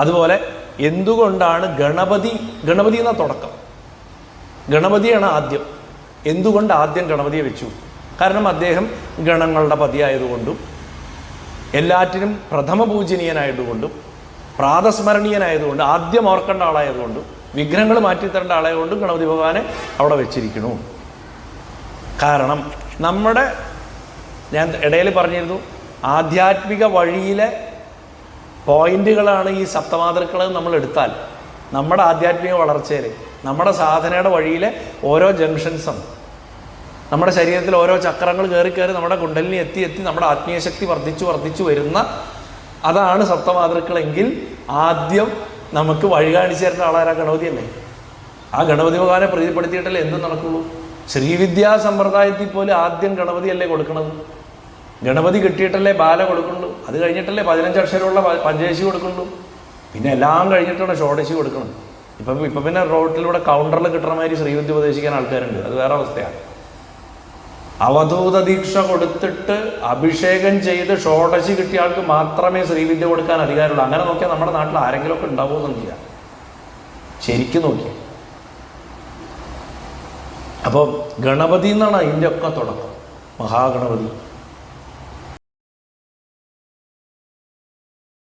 അതുപോലെ എന്തുകൊണ്ടാണ് ഗണപതി ഗണപതി എന്ന തുടക്കം. ഗണപതിയാണ് ആദ്യം. എന്തുകൊണ്ട് ആദ്യം ഗണപതിയെ വെച്ചു? കാരണം അദ്ദേഹം ഗണങ്ങളുടെ പതിയായതുകൊണ്ടും എല്ലാറ്റിനും പ്രഥമ പൂജനീയനായതുകൊണ്ടും പ്രാതസ്മരണീയനായതുകൊണ്ട് ആദ്യം ഓർക്കേണ്ട ആളായതുകൊണ്ടും വിഗ്രഹങ്ങൾ മാറ്റിത്തരേണ്ട ആളായതുകൊണ്ടും ഗണപതി ഭഗവാനെ അവിടെ വെച്ചിരിക്കണു കാരണം നമ്മുടെ ഞാൻ ഇടയിൽ പറഞ്ഞിരുന്നു ആധ്യാത്മിക വഴിയിലെ പോയിന്റുകളാണ് ഈ സപ്തമാതൃക്കൾ നമ്മൾ എടുത്താൽ. നമ്മുടെ ആധ്യാത്മിക വളർച്ചയിൽ നമ്മുടെ സാധനയുടെ വഴിയിലെ ഓരോ ജംഗ്ഷൻസും നമ്മുടെ ശരീരത്തിൽ ഓരോ ചക്രങ്ങൾ കയറി കയറി നമ്മുടെ കുണ്ടലിനി എത്തി എത്തി നമ്മുടെ ആത്മീയ ശക്തി വർദ്ധിച്ചു വർദ്ധിച്ചു വരുന്ന അതാണ് സപ്തമാതൃക്കളെങ്കിൽ ആദ്യം നമുക്ക് വഴി കാണിച്ചു തരുന്ന ആളാരാ ഗണപതി അല്ലേ? ആ ഗണപതി ഭഗവാനെ പ്രീതിപ്പെടുത്തിയിട്ടല്ലേ എന്ത് നടക്കുള്ളൂ. ശ്രീവിദ്യാ സമ്പ്രദായത്തിൽ പോലും ആദ്യം ഗണപതി അല്ലേ കൊടുക്കണത്? ഗണപതി കിട്ടിയിട്ടല്ലേ ബാല കൊടുക്കുള്ളൂ. അത് കഴിഞ്ഞിട്ടല്ലേ പതിനഞ്ച് അക്ഷരമുള്ള പഞ്ചേശി കൊടുക്കുള്ളൂ. പിന്നെ എല്ലാം കഴിഞ്ഞിട്ടാണ് ഷോഡശി കൊടുക്കണം. ഇപ്പം ഇപ്പം പിന്നെ റോട്ടിലൂടെ കൗണ്ടറിൽ കിട്ടുന്ന മാതിരി ശ്രീവിദ്യ ഉപദേശിക്കാൻ ആൾക്കാരുണ്ട്. അത് വേറെ അവസ്ഥയാണ്. അവധൂത ദീക്ഷ കൊടുത്തിട്ട് അഭിഷേകം ചെയ്ത് ഷോഡശി കിട്ടിയ ആൾക്ക് മാത്രമേ ശ്രീവിദ്യ കൊടുക്കാൻ അധികാരമുള്ളൂ. അങ്ങനെ നോക്കിയാൽ നമ്മുടെ നാട്ടിൽ ആരെങ്കിലുമൊക്കെ ഉണ്ടാവുമെന്നില്ല ശരിക്കും നോക്കിയാൽ അപ്പോൾ ഗണപതി എന്നാണ് അതിന്റെ ഒക്കെ തുടക്കം. മഹാഗണപതി.